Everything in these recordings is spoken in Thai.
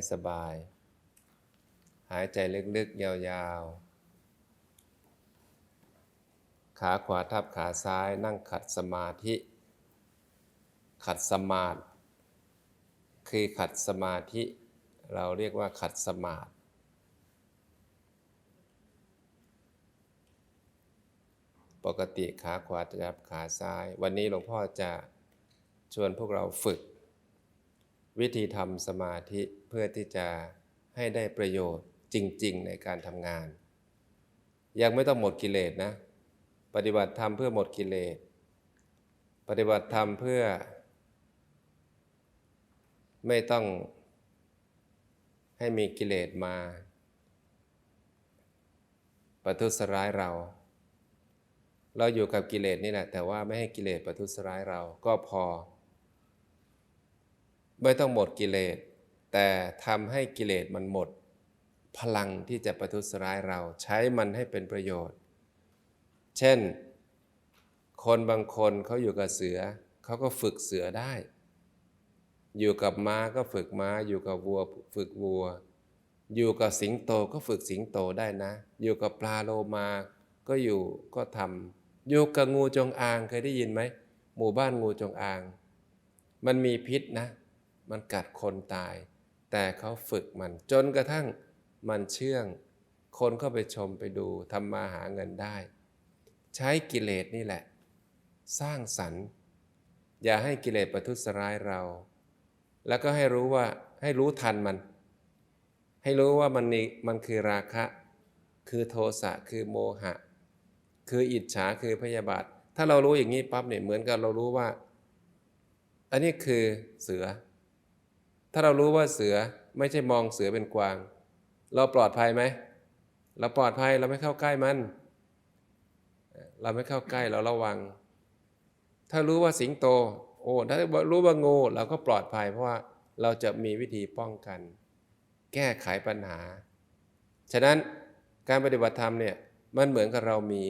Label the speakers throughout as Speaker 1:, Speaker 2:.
Speaker 1: ให้สบาย หายใจลึกๆ ยาวๆ ขาขวาทับขาซ้ายนั่งขัดสมาธิ ขัดสมาธิคือขัดสมาธิ เราเรียกว่าขัดสมาธิปกติขาขวาทับขาซ้าย วันนี้หลวงพ่อจะชวนพวกเราฝึก วิธีทำสมาธิเพื่อที่จะให้ได้ประโยชน์จริง ๆ ในการทำงาน ยังไม่ต้องหมดกิเลสนะ ปฏิบัติธรรมเพื่อหมดกิเลส ปฏิบัติธรรมเพื่อ ไม่ต้องให้มีกิเลสมาประทุษร้ายเรา เราอยู่กับกิเลสนี่แหละ แต่ว่าไม่ให้กิเลสประทุษร้ายเราก็พอ ไม่ต้องหมดกิเลส แต่ทำให้กิเลสมันหมด พลังที่จะประทุษร้ายเราใช้มันให้เป็นประโยชน์ เช่น คนบางคนเขาอยู่กับเสือเขาก็ฝึกเสือได้ อยู่กับม้าก็ฝึกม้า อยู่กับวัวฝึกวัว อยู่กับสิงโตก็ฝึกสิงโตได้นะ อยู่กับปลาโลมาก็อยู่ก็ทำอยู่กับงูจงอางเคยได้ยินไหมหมู่บ้านงูจงอาง มันมีพิษนะ มันกัดคนตาย แต่เขาฝึกมันจนกระทั่งมันเชื่อง คนเข้าไปชมไปดูทำมาหาเงินได้ ใช้กิเลสนี่แหละ สร้างสรรค์ อย่าให้กิเลสประทุษร้ายเรา แล้วก็ให้รู้ว่าให้รู้ทันมัน ให้รู้ว่ามันนี่มันคือราคะ คือโทสะคือโมหะ คืออิจฉาคือพยาบาท ถ้าเรารู้อย่างนี้ปั๊บเนี่ยเหมือนกับเรารู้ว่า อันนี้คือเสือ ถ้าเรารู้ว่าเสือไม่ใช่มองเสือเป็นกวาง เราปลอดภัยไหม เราปลอดภัยเราไม่เข้าใกล้มัน เราไม่เข้าใกล้เราระวัง ถ้ารู้ว่าสิงโต โอ้ถ้ารู้ว่างูเราก็ปลอดภัย เพราะว่าเราจะมีวิธีป้องกัน แก้ไขปัญหา ฉะนั้นการปฏิบัติธรรมเนี่ยมันเหมือนกับเรามี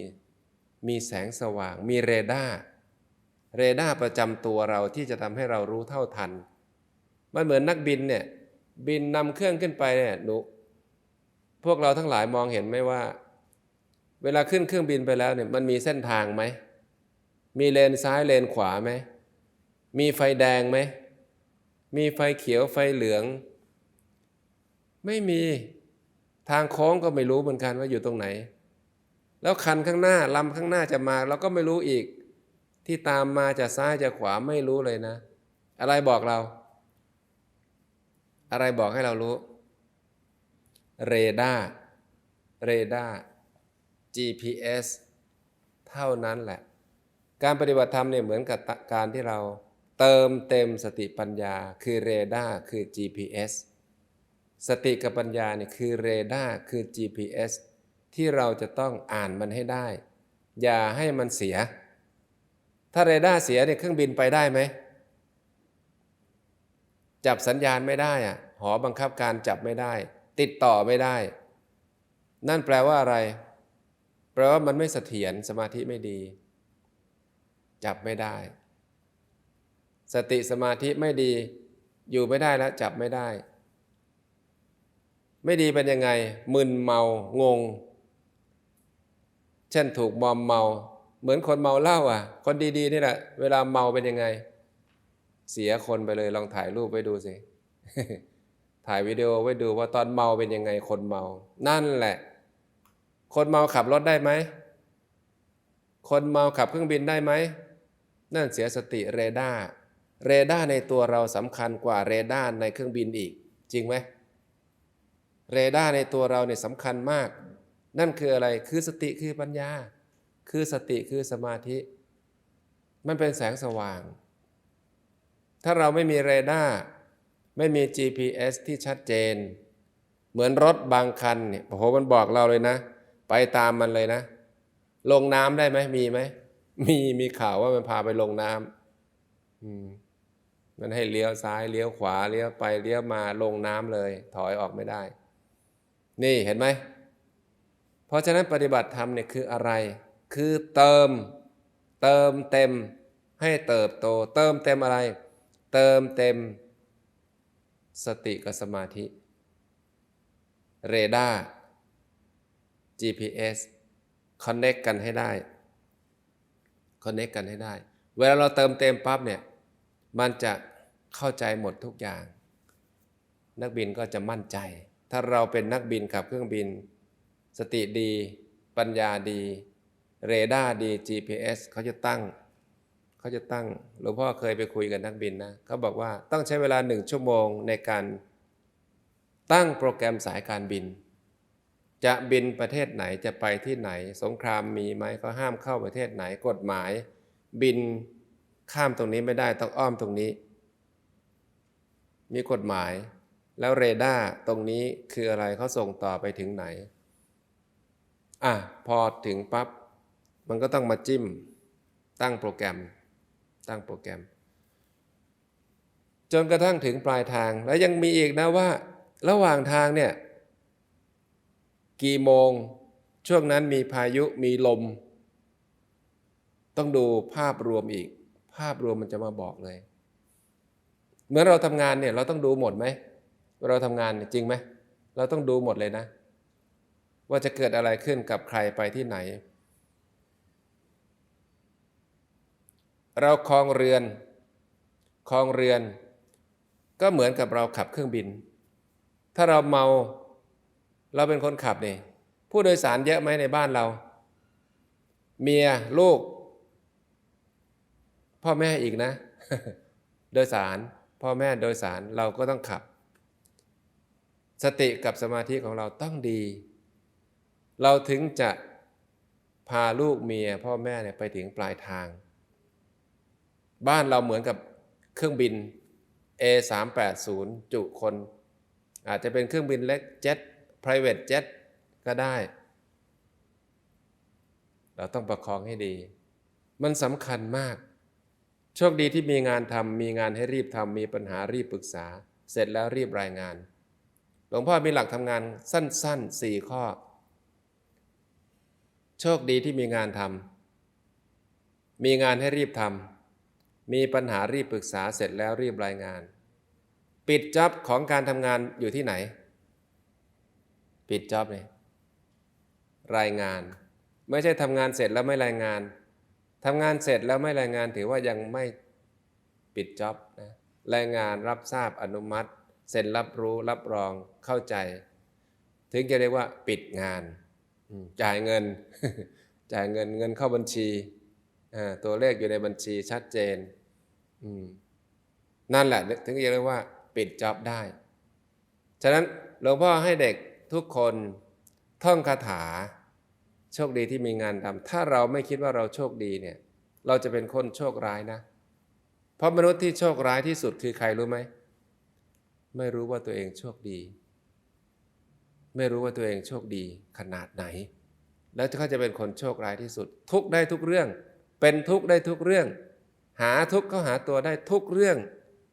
Speaker 1: มีแสงสว่าง มีเรดาร์เรดาร์ประจำตัวเราที่จะทำให้เรารู้เท่าทัน มันเหมือนนักบินเนี่ยบินนำเครื่องขึ้นไปเนี่ยหนูพวกเราทั้งหลายมองเห็นไหมว่า เวลาขึ้นเครื่องบินไปแล้วเนี่ยมันมีเส้นทางไหม มีเลนซ้ายเลนขวาไหม มีไฟแดงไหม มีไฟเขียวไฟเหลือง ไม่มีทางโค้งก็ไม่รู้เหมือนกันว่าอยู่ตรงไหน แล้วคันข้างหน้าลำข้างหน้าจะมาเราก็ไม่รู้อีก ที่ตามมาจากซ้ายจากขวาไม่รู้เลยนะ อะไรบอกเรา อะไรบอกให้เรารู้ เรดาร์ เรดาร์ GPS เท่านั้นแหละ การปฏิบัติธรรมเนี่ยเหมือนกับการที่เราเติมเต็มสติปัญญา คือเรดาร์ คือ GPS สติกับปัญญาเนี่ยคือเรดาร์ คือ GPS ที่เราจะต้องอ่านมันให้ได้ อย่าให้มันเสีย ถ้าเรดาร์เสียเนี่ยเครื่องบินไปได้ไหม จับสัญญาณไม่ได้อะหอบังคับการจับไม่ได้ ติดต่อไม่ได้ นั่นแปลว่าอะไร แปลว่ามันไม่เสถียรสมาธิไม่ดี จับไม่ได้ สติสมาธิไม่ดี อยู่ไม่ได้แล้วจับไม่ได้ ไม่ดีเป็นยังไงมึนเมางง เช่นถูกมอมเมา เหมือนคนเมาเหล้าอะ คนดีๆนี่แหละ เวลาเมาเป็นยังไง เสียคนไปเลยลองถ่ายรูปไว้ดูสิ ถ่ายวิดีโอไว้ดูว่าตอนเมาเป็นยังไงคนเมา นั่นแหละ คนเมาขับรถได้ไหม คนเมาขับเครื่องบินได้ไหม นั่นเสียสติเรดาร์ เรดาร์ในตัวเราสำคัญกว่าเรดาร์ในเครื่องบินอีก จริงไหม เรดาร์ในตัวเราเนี่ยสำคัญมาก นั่นคืออะไร คือสติคือปัญญา คือสติคือสมาธิ มันเป็นแสงสว่าง ถ้าเราไม่มีเรดาร์ไม่มี GPS ที่ชัดเจน เหมือนรถบางคันเนี่ยโอ้โหมันบอกเราเลยนะ ไปตามมันเลยนะ ลงน้ำได้ไหมมีไหมมีมีข่าวว่ามันพาไปลงน้ำอืมมันให้เลี้ยวซ้ายเลี้ยวขวาเลี้ยวไปเลี้ยวมาลงน้ำเลย ถอยออกไม่ได้ นี่เห็นไหมเพราะฉะนั้นปฏิบัติธรรมเนี่ยคืออะไร คือเติม เติมเต็มให้เติบโต เติมเต็มอะไร เติมเต็มสติกับสมาธิ เรดาร์ GPS connect กันให้ได้ connect กันให้ได้ เวลาเราเติมเต็มปั๊บเนี่ย มันจะเข้าใจหมดทุกอย่าง นักบินก็จะมั่นใจ ถ้าเราเป็นนักบินขับเครื่องบิน สติดี ปัญญาดี เรดาร์ดี GPS เขาจะตั้ง เขาจะตั้งหลวงพ่อเคยไปคุยกับนักบินนะเขาบอกว่าต้องใช้เวลาหนึ่งชั่วโมงในการตั้งโปรแกรมสายการบิน จะบินประเทศไหนจะไปที่ไหน สงครามมีไหมเขาห้ามเข้าประเทศไหนกฎหมาย บินข้ามตรงนี้ไม่ได้ต้องอ้อมตรงนี้ มีกฎหมาย แล้วเรดาร์ตรงนี้คืออะไรเขาส่งต่อไปถึงไหนอะพอถึงปั๊บมันก็ต้องมาจิ้มตั้งโปรแกรม ตั้งโปรแกรม จนกระทั่งถึงปลายทาง แล้วยังมีอีกนะว่า ระหว่างทางเนี่ย กี่โมง ช่วงนั้นมีพายุมีลม ต้องดูภาพรวมอีก ภาพรวมมันจะมาบอกเลย เหมือนเราทำงานเนี่ยเราต้องดูหมดไหมเราทำงานนจริงไหมเราต้องดูหมดเลยนะ ว่าจะเกิดอะไรขึ้นกับใครไปที่ไหน เราคลองเรือนคลองเรือน ก็เหมือนกับเราขับเครื่องบิน ถ้าเราเมาเราเป็นคนขับนี่ผู้โดยสารเยอะไหมในบ้านเรา เมียลูก พ่อแม่อีกนะ โดยสารพ่อแม่โดยสารเราก็ต้องขับ สติกับสมาธิของเราต้องดี เราถึงจะพาลูกเมียพ่อแม่เนี่ยไปถึงปลายทาง บ้านเราเหมือนกับเครื่องบิน A380 จุคน อาจจะเป็นเครื่องบินเล็กเจ็ต private jet ก็ได้ เราต้องประคองให้ดี มันสำคัญมาก โชคดีที่มีงานทำมีงานให้รีบทำมีปัญหารีบปรึกษา เสร็จแล้วรีบรายงาน หลวงพ่อมีหลักทำงานสั้นๆ4ข้อ โชคดีที่มีงานทำมีงานให้รีบทำ มีปัญหารีบปรึกษาเสร็จแล้วรีบรายงาน ปิดจ็อบของการทำงานอยู่ที่ไหน ปิดจ็อบเลยรายงาน ไม่ใช่ทำงานเสร็จแล้วไม่รายงานทำงานเสร็จแล้วไม่รายงานถือว่ายังไม่ปิดจ็อบนะรายงานรับทราบอนุมัติ เซ็นรับรู้รับรองเข้าใจ ถึงจะเรียกว่า ปิดงานจ่ายเงิน จ่ายเงินเงินเข้าบัญชีตัวเลขอยู่ในบัญชีชัดเจน อืมนั่นแหละ ถึงจะเรียกว่า ปิดจ็อบได้ ฉะนั้นหลวงพ่อให้เด็กทุกคนท่องคาถา โชคดีที่มีงานทำถ้าเราไม่คิดว่าเราโชคดีเนี่ย เราจะเป็นคนโชคร้ายนะ เพราะมนุษย์ที่โชคร้ายที่สุดคือใครรู้ไหม ไม่รู้ว่าตัวเองโชคดี ไม่รู้ว่าตัวเองโชคดีขนาดไหน แล้วเขาจะเป็นคนโชคร้ายที่สุด ทุกได้ทุกเรื่อง เป็นทุกได้ทุกเรื่อง หาทุกเขาหาตัวได้ทุกเรื่อง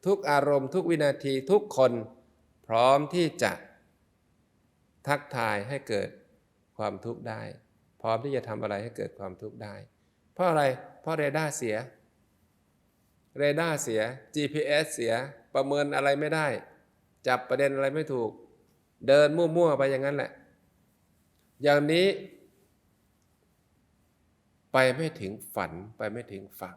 Speaker 1: ทุกอารมณ์ ทุกวินาทีทุกคน พร้อมที่จะ ทักทายให้เกิดความทุกข์ได้ พร้อมที่จะทำอะไรให้เกิดความทุกข์ได้ เพราะอะไรเพราะเรดาร์เสียเรดาร์เสีย GPS เสียประเมินอะไรไม่ได้ จับประเด็นอะไรไม่ถูก เดินมั่วๆไปอย่างนั้นแหละ อย่างนี้ ไปไม่ถึงฝันไปไม่ถึงฝั่ง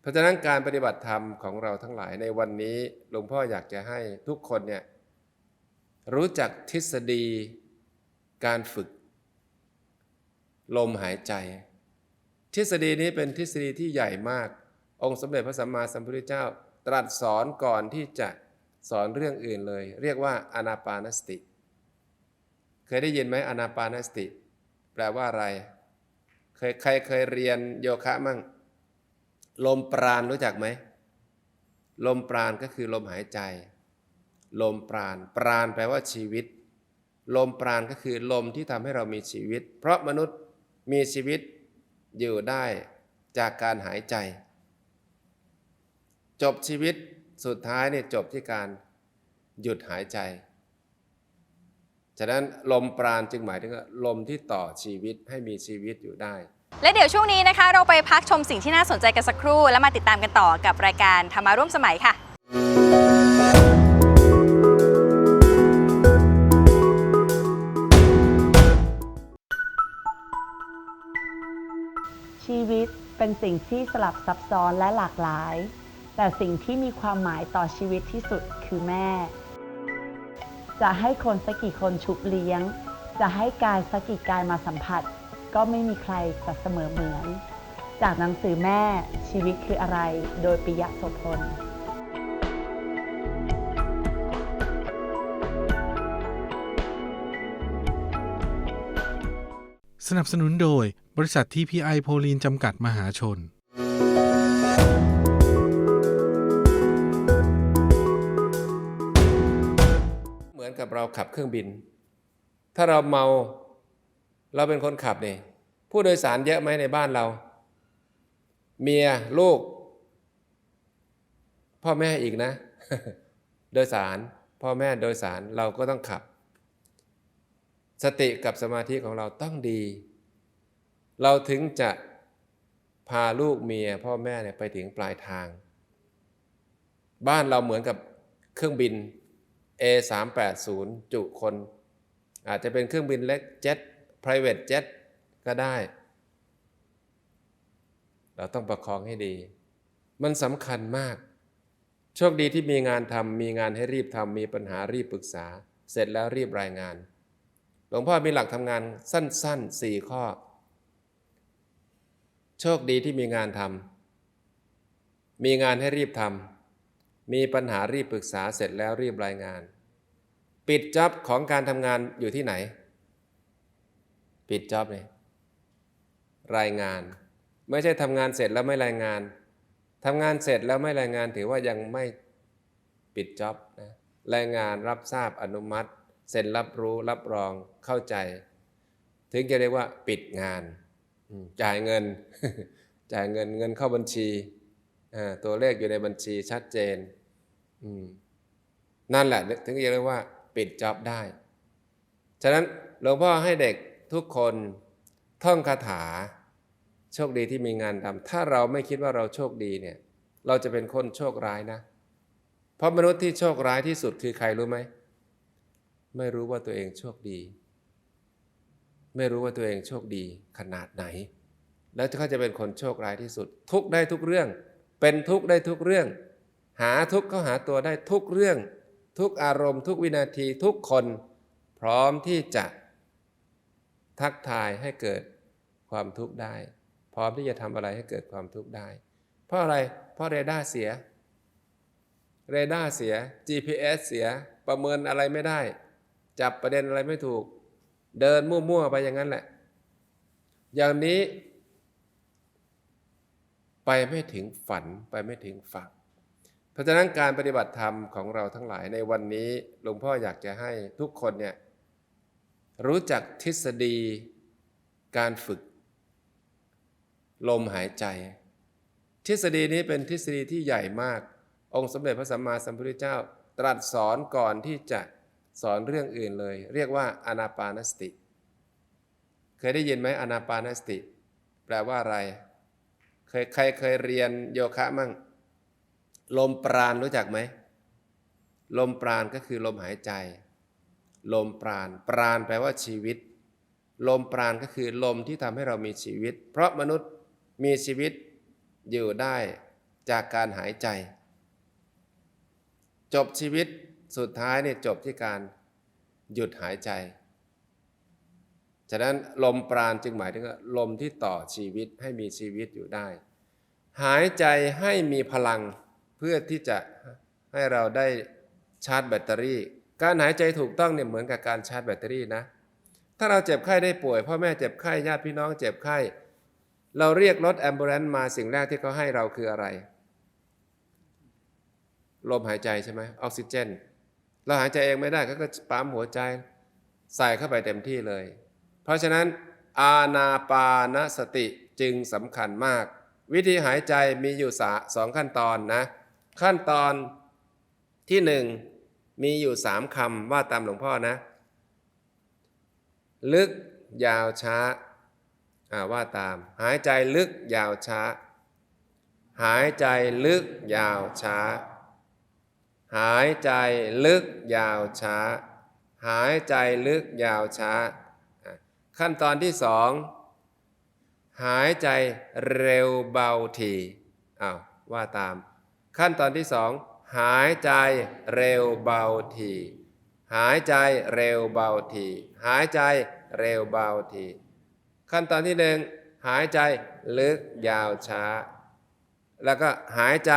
Speaker 1: เพราะฉะนั้นการปฏิบัติธรรมของเราทั้งหลายในวันนี้หลวงพ่ออยากจะให้ทุกคนเนี่ยรู้จักทฤษฎีการฝึก ลมหายใจ ทฤษฎีนี้เป็นทฤษฎีที่ใหญ่มาก องค์สมเด็จพระสัมมาสัมพุทธเจ้า ตรัสสอนก่อนที่จะสอนเรื่องอื่นเลย เรียกว่าอนาปานสติ เคยได้ยินไหมอนาปานสติ แปลว่าอะไร เคยใครเคยเรียนโยคะมั่ง ลมปราณรู้จักไหม ลมปราณก็คือลมหายใจ ลมปราณปราณแปลว่าชีวิต ลมปราณก็คือลมที่ทำให้เรามีชีวิต เพราะมนุษย์มีชีวิตอยู่ได้จากการหายใจ จบชีวิตสุดท้ายเนี่ยจบที่การหยุดหายใจ ฉะนั้นลมปราณจึงหมายถึงลมที่ต่อชีวิตให้มีชีวิตอยู่ได้
Speaker 2: และเดี๋ยวช่วงนี้นะคะ เราไปพักชมสิ่งที่น่าสนใจกันสักครู่ แล้วมาติดตามกันต่อกับรายการธรรมาร่วมสมัยค่ะ
Speaker 3: ชีวิตเป็นสิ่งที่สลับซับซ้อนและหลากหลาย แต่สิ่งที่มีความหมายต่อชีวิตที่สุดคือแม่ จะให้คนสักกี่คนชุบเลี้ยง จะให้กายสักกี่กายมาสัมผัส ก็ไม่มีใครจะเสมอเหมือน จากหนังสือแม่ชีวิตคืออะไร โดยปิยะโสพล
Speaker 4: สนับสนุนโดยบริษัทที่พีไอโพลีนจำกัดมหาชน
Speaker 1: เหมือนกับเราขับเครื่องบิน ถ้าเราเมา เราเป็นคนขับเนี่ย ผู้โดยสารเยอะไหมในบ้านเรา เมียลูก พ่อแม่อีกนะ โดยสาร พ่อแม่โดยสารเราก็ต้องขับ สติกับสมาธิของเราต้องดี เราถึงจะพาลูกเมีย พ่อแม่เนี่ยไปถึงปลายทาง บ้านเราเหมือนกับเครื่องบิน A380 จุคน อาจจะเป็นเครื่องบินเล็กเจ็ต private jet ก็ได้ เราต้องประคองให้ดี มันสำคัญมาก โชคดีที่มีงานทำมีงานให้รีบทำมีปัญหารีบปรึกษา เสร็จแล้วรีบรายงาน หลวงพ่อมีหลักทำงานสั้นๆ4ข้อ โชคดีที่มีงานทำมีงานให้รีบทำมีปัญหารีบปรึกษาเสร็จแล้วรีบรายงานปิดจ็อบของการทำงานอยู่ที่ไหน ปิดจ็อบเลย รายงาน ไม่ใช่ทำงานเสร็จแล้วไม่รายงานทำงานเสร็จแล้วไม่รายงานถือว่ายังไม่ปิดจ็อบนะรายงานรับทราบอนุมัติ เซ็นรับรู้รับรองเข้าใจ ถึงจะเรียกว่าปิดงานจ่ายเงิน จ่ายเงินเงินเข้าบัญชีตัวเลขอยู่ในบัญชีชัดเจนนั่นแหละถึงจะเรียกว่าปิดจ็อบได้ ฉะนั้นหลวงพ่อให้เด็กทุกคนท่องคาถา โชคดีที่มีงานทำถ้าเราไม่คิดว่าเราโชคดีเนี่ย เราจะเป็นคนโชคร้ายนะ เพราะมนุษย์ที่โชคร้ายที่สุดคือใครรู้ไหม ไม่รู้ว่าตัวเองโชคดี ไม่รู้ว่าตัวเองโชคดีขนาดไหน แล้วเขาจะเป็นคนโชคร้ายที่สุด ทุกได้ทุกเรื่อง เป็นทุกได้ทุกเรื่อง หาทุกเขาหาตัวได้ทุกเรื่อง ทุกอารมณ์ ทุกวินาทีทุกคน พร้อมที่จะทักทายให้เกิดความทุกข์ได้ ร้อมที่จะทำอะไรให้เกิดความทุกข์ได้ เพราะอะไร เพราะเรดาร์เสีย เรดาร์เสีย GPS เสีย ประเมินอะไรไม่ได้ จับประเด็นอะไรไม่ถูก เดินมั่วๆไปอย่างนั้นแหละ อย่างนี้ไปไม่ถึงฝันไปไม่ถึงฝั่งเพราะฉะนั้นการปฏิบัติธรรมของเราทั้งหลายในวันนี้หลวงพ่ออยากจะให้ทุกคนเนี่ยรู้จักทฤษฎีการฝึก ลมหายใจ ทฤษฎีนี้เป็นทฤษฎีที่ใหญ่มาก องค์สมเด็จพระสัมมาสัมพุทธเจ้า ตรัสสอนก่อนที่จะสอนเรื่องอื่นเลย เรียกว่าอนาปานสติ เคยได้ยินไหมอนาปานสติ แปลว่าอะไร เคยใครเคยเรียนโยคะมั่ง ลมปราณรู้จักไหม ลมปราณก็คือลมหายใจ ลมปราณปราณแปลว่าชีวิต ลมปราณก็คือลมที่ทำให้เรามีชีวิต เพราะมนุษย์ มีชีวิตอยู่ได้จากการหายใจ จบชีวิตสุดท้ายเนี่ยจบที่การหยุดหายใจ ฉะนั้นลมปราณจึงหมายถึงลมที่ต่อชีวิตให้มีชีวิตอยู่ได้ หายใจให้มีพลังเพื่อที่จะให้เราได้ชาร์จแบตเตอรี่ การหายใจถูกต้องเนี่ยเหมือนกับการชาร์จแบตเตอรี่นะ ถ้าเราเจ็บไข้ได้ป่วยพ่อแม่เจ็บไข้ญาติพี่น้องเจ็บไข้ เราเรียกรถแอมบูเลนมาสิ่งแรกที่เขาให้เราคืออะไร ลมหายใจใช่ไหมออกซิเจน เราหายใจเองไม่ได้ก็ก็ปั๊มหัวใจ ใส่เข้าไปเต็มที่เลย เพราะฉะนั้น อาณาปานสติจึงสำคัญมาก วิธีหายใจมีอยู่สองขั้นตอนนะ ขั้นตอนที่หนึ่งมีอยู่สามคำว่าตามหลวงพ่อนะ ลึกยาวช้า ว่าตาม หายใจลึกยาวช้า หายใจลึกยาวช้า หายใจลึกยาวช้า หายใจลึกยาวช้า ขั้นตอนที่สองหายใจเร็วเบาทีอ้าวว่าตาม ขั้นตอนที่สองหายใจเร็วเบาทีหายใจเร็วเบาทีหายใจเร็วเบาที ขั้นตอนที่หนึ่งหายใจลึกยาวช้า แล้วก็หายใจ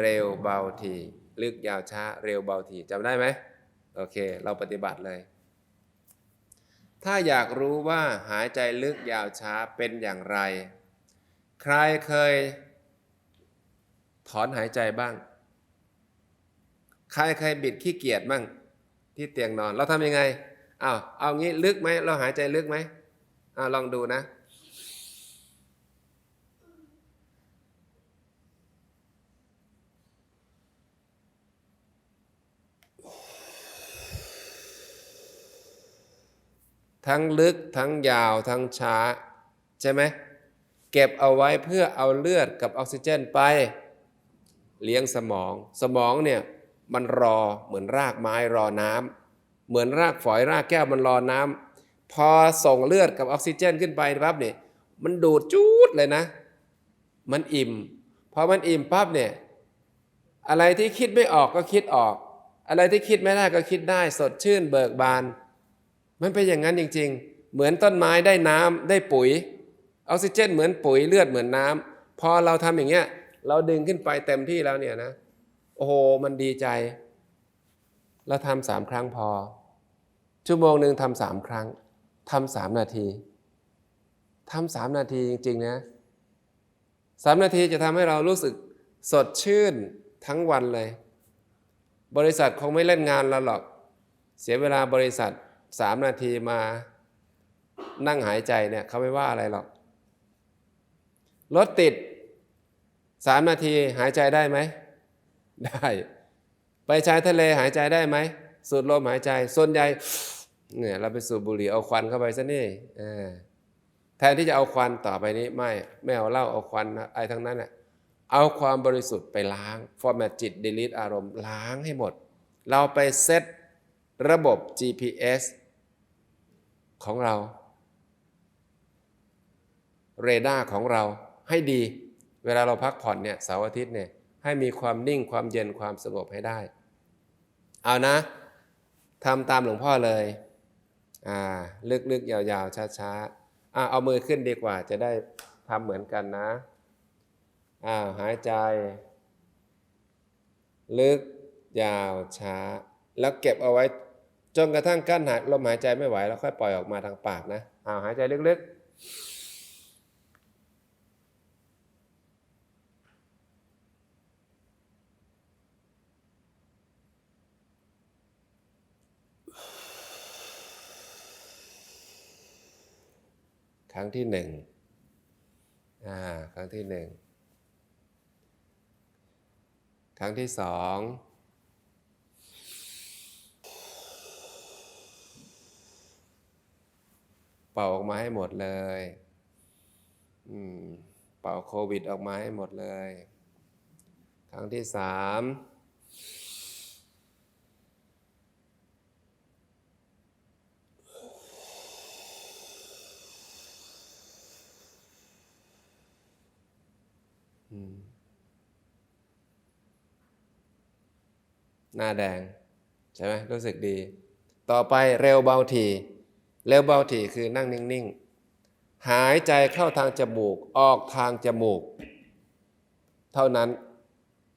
Speaker 1: เร็วเบาทีลึกยาวช้าเร็วเบาทีจำได้ไหมโอเค เราปฏิบัติเลย ถ้าอยากรู้ว่าหายใจลึกยาวช้าเป็นอย่างไร ใครเคย ถอนหายใจบ้าง ใครเคยบิดขี้เกียจบ้างที่เตียงนอน เราทำยังไงอ้าวเอางี้ลึกไหมเราหายใจลึกไหม อ้าลองดูนะ ทั้งลึกทั้งยาวทั้งช้า ใช่ไหม เก็บเอาไว้เพื่อเอาเลือดกับออกซิเจนไป เลี้ยงสมอง สมองเนี่ยมันรอเหมือนรากไม้รอน้ำเหมือนรากฝอยรากแก้วมันรอน้ำ พอส่งเลือดกับออกซิเจนขึ้นไปปั๊บเนี่ยมันดูดจูดเลยนะ มันอิ่มพอมันอิ่มปั๊บเนี่ยอะไรที่คิดไม่ออกก็คิดออก อะไรที่คิดไม่ได้ก็คิดได้ สดชื่นเบิกบาน มันเป็นอย่างนั้นจริง ๆ เหมือนต้นไม้ได้น้ำได้ปุ๋ยออกซิเจน เหมือนปุ๋ยเลือดเหมือนน้ำพอเราทำอย่างเงี้ย เราดึงขึ้นไปเต็มที่แล้วเนี่ยนะโอ้โหมันดีใจ เราทำสามครั้งพอ ชั่วโมงหนึ่งทำสามครั้ง ทำสามนาทีทำสามนาทีจริงๆนะสามนาทีจะทำให้เรารู้สึกสดชื่นทั้งวันเลย บริษัทคงไม่เล่นงานเราหรอก เสียเวลาบริษัทสามนาทีมานั่งหายใจเนี่ยเขาไม่ว่าอะไรหรอก รถติดสามนาทีหายใจได้ไหม ได้ ไปชายทะเลหายใจได้ไหม สูดลมหายใจ ส่วนใหญ่ เนี่ยเราไปสูบบุหรี่เอาควันเข้าไปซะนี่แทนที่จะเอาควันต่อไปนี้ไม่ไม่เอาเหล้าเอาควันอะไรทั้งนั้นน่ะเอาความบริสุทธิ์ไปล้างฟอร์แมตจิตดีลิทอารมณ์ล้างให้หมด เราไปเซตระบบ GPS ของเรา เรดาร์ของเราให้ดี เวลาเราพักผ่อนเนี่ยเสาร์อาทิตย์เนี่ยให้มีความนิ่งความเย็นความสงบให้ได้ เอานะทำตามหลวงพ่อเลย อ่าลึกๆยาวๆช้าๆอ่าเอามือขึ้นดีกว่าจะได้ทำเหมือนกันนะอ่าหายใจ ลึกยาวช้า แล้วเก็บเอาไว้ จนกระทั่งกั้นหายลมหายใจไม่ไหว แล้วค่อยปล่อยออกมาทางปากนะอ้าวหายใจลึกๆ ครั้งที่หนึ่งอ่าครั้งที่หนึ่งครั้งที่สองเป่าออกมาให้หมดเลยอืมเป่าโควิดออกมาให้หมดเลย ครั้งที่สาม หน้าแดง ใช่ไหมรู้สึกดี ต่อไปเร็วเบาทีเร็วเบาทีคือนั่งนิ่ง ๆ หายใจเข้าทางจมูกออกทางจมูก เท่านั้น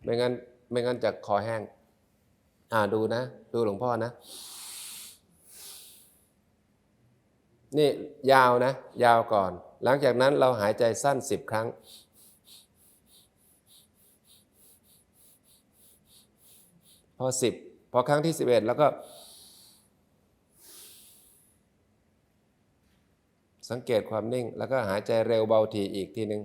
Speaker 1: ไม่งั้นไม่งั้นจะคอแห้ง อ่าดูนะ ดูหลวงพ่อนะ นี่ยาวนะ ยาวก่อน หลังจากนั้นเราหายใจสั้นสิบครั้ง พอสิบพอครั้งที่สิบเอ็ดแล้วก็ สังเกตความนิ่ง แล้วก็หายใจเร็วเบาทีอีกทีหนึ่ง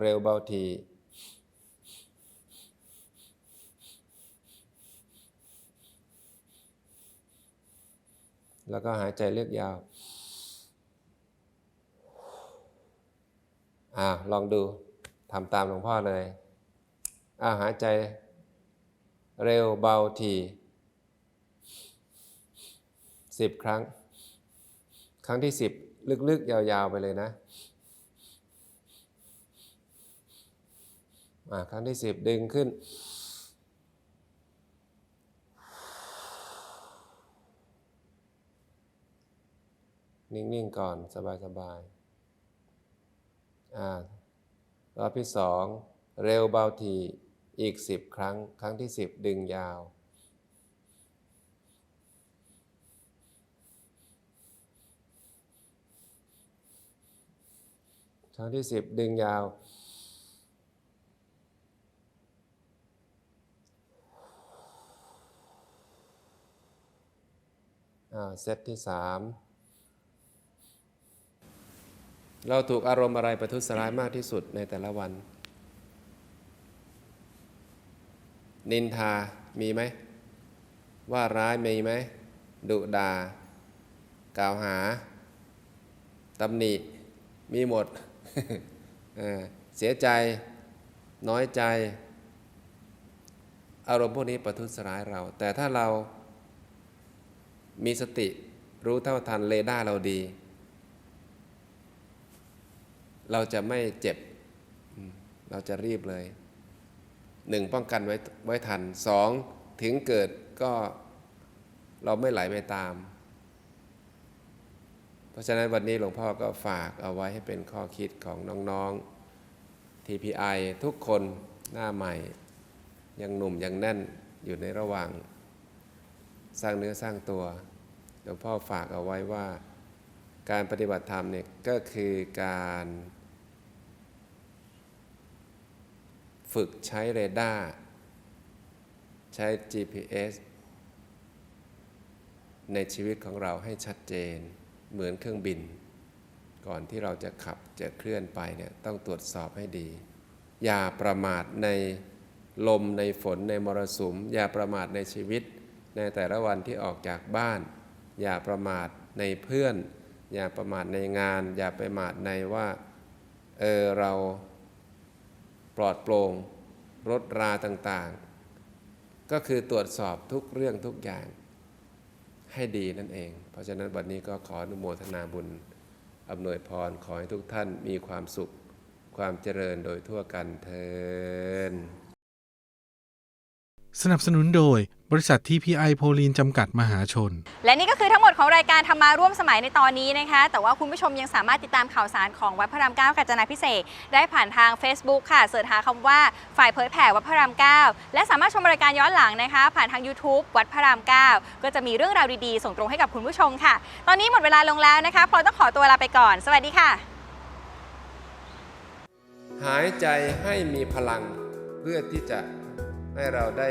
Speaker 1: เร็วเบาที แล้วก็หายใจเลือกยาวอ่าลองดูทำตามหลวงพ่อเลยอ่าหายใจเร็วเบาทีสิบครั้ง ครั้งที่สิบลึกๆ ยาวๆ ไปเลยนะอ่าครั้งที่สิบดึงขึ้น นิ่งๆก่อนสบายๆอ่ารอบที่สองเร็วเบาทีอีกสิบครั้ง ครั้งที่สิบดึงยาว ครั้งที่สิบดึงยาวอ่าเซตที่สาม เราถูกอารมณ์อะไรประทุษร้ายมากที่สุดในแต่ละวัน นินทามีไหม ว่าร้ายมีไหม ดุดา กล่าวหาตำหนิ มีหมดเเสียใจ น้อยใจ อารมณ์พวกนี้ประทุษร้ายเรา แต่ถ้าเรามีสติรู้เท่าทันเรดาเราดี เราจะไม่เจ็บ เราจะรีบเลยหนึ่งป้องกันไว้ไว้ทันสองถึงเกิดก็เราไม่ไหลไปตาม เพราะฉะนั้นวันนี้หลวงพ่อก็ฝากเอาไว้ให้เป็นข้อคิดของน้องๆ TPI ทุกคนหน้าใหม่ ยังหนุ่มยังแน่นอยู่ในระหว่าง สร้างเนื้อสร้างตัว หลวงพ่อฝากเอาไว้ว่า การปฏิบัติธรรมเนี่ยก็คือการ ฝึกใช้เรดาร์ใช้ GPS ในชีวิตของเราให้ชัดเจน เหมือนเครื่องบิน ก่อนที่เราจะขับจะเคลื่อนไปเนี่ยต้องตรวจสอบให้ดี อย่าประมาทในลมในฝนในมรสุม อย่าประมาทในชีวิต ในแต่ละวันที่ออกจากบ้าน อย่าประมาทในเพื่อน อย่าประมาทในงาน อย่าประมาทในว่าเออเรา ปลอดโปร่งรถราต่างๆ ก็คือตรวจสอบทุกเรื่องทุกอย่างให้ดีนั่นเอง เพราะฉะนั้นวันนี้ก็ขออนุโมทนาบุญอำนวยพรขอให้ทุกท่านมีความสุขความเจริญโดยทั่วกันเทิน
Speaker 4: สนับสนุนโดยบริษัท TPI โพลีนจำกัดมหาชน
Speaker 2: และนี่ก็คือทั้งหมดของรายการธรรมาร่วมสมัยในตอนนี้นะคะ แต่ว่าคุณผู้ชมยังสามารถติดตามข่าวสารของวัดพระรามเก้ากาญจนาพิเศษกได้ผ่านทาง Facebook ค่ะเสิร์ชหาคำว่าฝ่ายเผยแผ่วัดพระรามเก้าและสามารถชมรายการย้อนหลังนะคะ ผ่านทาง YouTube วัดพระรามเก้าก็จะมีเรื่องราวดีๆ ส่งตรงให้กับคุณผู้ชมค่ะ ตอนนี้หมดเวลาลงแล้วนะคะพลอยต้องขอตัวลาไปก่อน สวัสดีค่ะ
Speaker 1: หายใจให้มีพลังเพื่อที่จะ ให้เราได้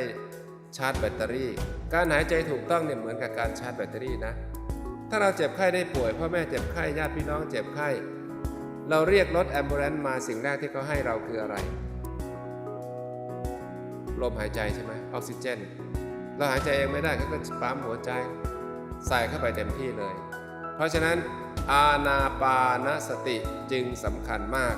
Speaker 1: ชาร์จแบตเตอรี่ การหายใจถูกต้องเนี่ยเหมือนกับการชาร์จแบตเตอรี่นะ ถ้าเราเจ็บไข้ได้ป่วยพ่อแม่เจ็บไข้ญาติพี่น้องเจ็บไข้ เราเรียกรถแอมบูเลนซ์มาสิ่งแรกที่เขาให้เราคืออะไร ลมหายใจใช่ไหมออกซิเจน เราหายใจเองไม่ได้เขาก็ปั๊มหัวใจ ใส่เข้าไปเต็มที่เลย เพราะฉะนั้นอาณาปานสติจึงสำคัญมาก